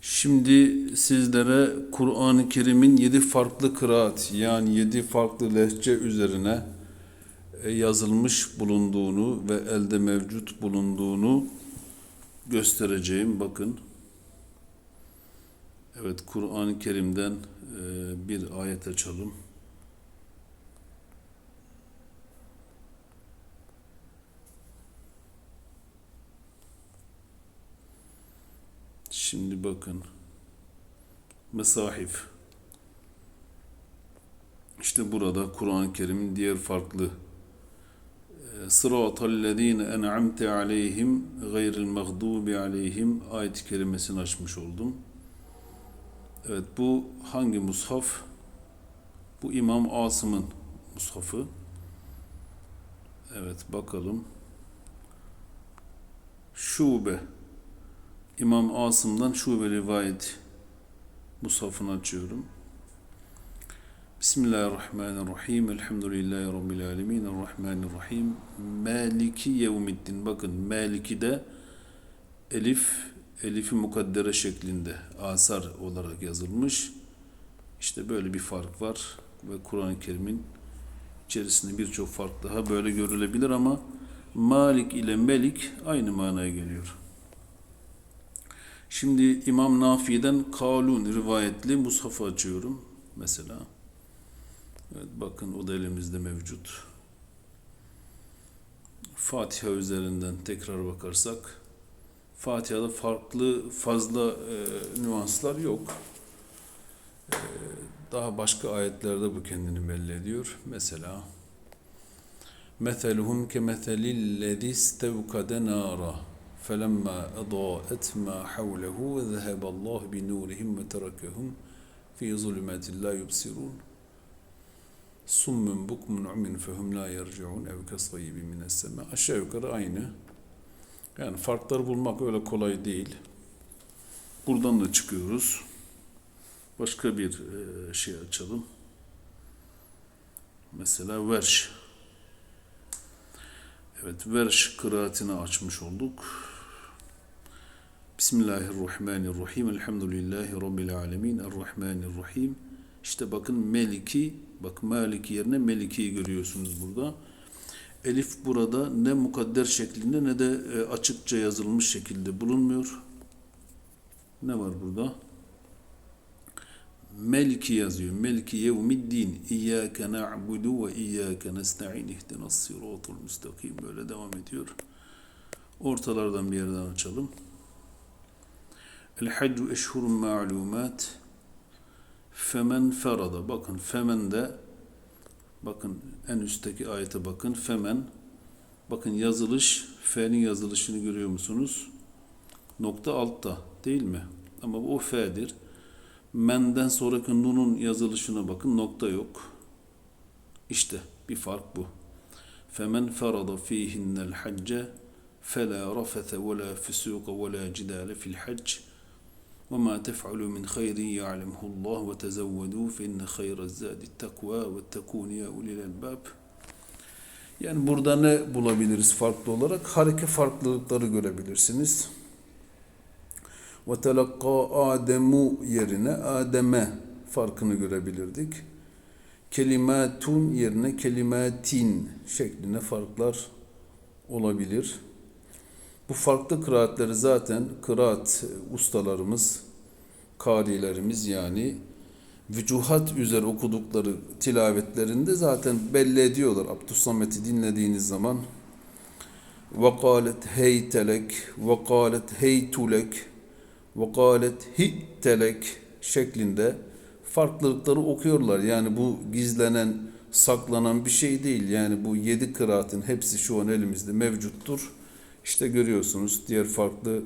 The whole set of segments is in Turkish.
Şimdi sizlere Kur'an-ı Kerim'in yedi farklı kıraat yani yedi farklı lehçe üzerine e, yazılmış bulunduğunu ve elde mevcut bulunduğunu göstereceğim. Bakın. Evet Kur'an-ı Kerim'den e, bir ayet açalım. Şimdi bakın. Mesahif. İşte burada Kur'an-ı Kerim'in diğer farklı Sıratallezine en'amte aleyhim gayril mağdubi aleyhim ayet-i kerimesini açmış oldum. Evet bu hangi mushaf? Bu İmam Asım'ın mushafı. Evet bakalım. Şube. İmam Asım'dan Şube rivayet mushafını açıyorum. Bismillahirrahmanirrahim. Elhamdülillahi Rabbil alemin. Errahmanirrahim. Maliki yevmiddin. Bakın Maliki de elif, elifi mukaddere şeklinde asar olarak yazılmış. İşte böyle bir fark var ve Kur'an-ı Kerim'in içerisinde birçok fark daha böyle görülebilir ama Malik ile Melik aynı manaya geliyor. Şimdi İmam Nafi'den Kalun rivayetli Mushaf'ı açıyorum mesela. Evet, bakın o da elimizde mevcut. Fatiha üzerinden tekrar bakarsak Fatiha'da farklı fazla e, nüanslar yok. E, daha başka ayetlerde bu kendini belli ediyor. Mesela Metheluhum ke methelillezî istevkade nâra فَلَمَّا أَضَاءَتْ مَا حَوْلَهُ وَذَهَبَ اللّٰهُ بِنُورِهِمْ وَتَرَكَهُمْ فِي ظُلُمَاتٍ لَا يُبْصِرُونَ summun bukmun umin fehum la yerciun ev kasayibin mines sema. Aşağı yukarı aynı. Yani farkları bulmak öyle kolay değil. Buradan da çıkıyoruz. Başka bir e, şey açalım. Mesela verş. Evet, verş kıraatini açmış olduk. Bismillahirrahmanirrahim. Elhamdülillahi Rabbil alemin. Errahmanirrahim. İşte bakın Meliki, bak Maliki yerine Meliki'yi görüyorsunuz burada. Elif burada ne mukadder şeklinde ne de e, açıkça yazılmış şekilde bulunmuyor. Ne var burada? Meliki yazıyor. Meliki yevmiddin. İyyâke na'budu ve iyyâke nesta'in. İhdinas sıratul müstakim. Böyle devam ediyor. Ortalardan bir yerden açalım. El-Haccu eşhurun ma'lumat Femen ferada. Bakın femen de bakın en üstteki ayete bakın. Femen bakın yazılış fe'nin yazılışını görüyor musunuz? Nokta altta değil mi? Ama o fe'dir. Menden sonraki nunun yazılışına bakın. Nokta yok. İşte bir fark bu. Femen ferada fihinnel hacce fela rafete ve la fusuka ve la cidale وما تفعلوا من خير يعلمه الله وتزودوا فإن خير الزاد التقوى واتقون يا أولي الألباب yani burada ne bulabiliriz farklı olarak? Hareke farklılıkları görebilirsiniz. Ve telakka Ademu yerine Adem'e farkını görebilirdik. Kelimatun yerine kelimatin şeklinde farklar olabilir. Bu farklı kıraatleri zaten kıraat ustalarımız, karilerimiz yani vücuhat üzere okudukları tilavetlerinde zaten belli ediyorlar. Abdüssamet'i dinlediğiniz zaman وَقَالَتْ هَيْتَلَكْ وَقَالَتْ هَيْتُلَكْ وَقَالَتْ هِتَّلَكْ şeklinde farklılıkları okuyorlar. Yani bu gizlenen, saklanan bir şey değil. Yani bu yedi kıraatın hepsi şu an elimizde mevcuttur. İşte görüyorsunuz diğer farklı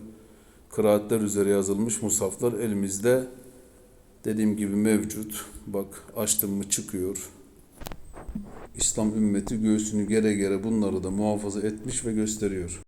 kıraatler üzere yazılmış musaflar elimizde dediğim gibi mevcut. Bak açtım mı çıkıyor. İslam ümmeti göğsünü gere gere bunları da muhafaza etmiş ve gösteriyor.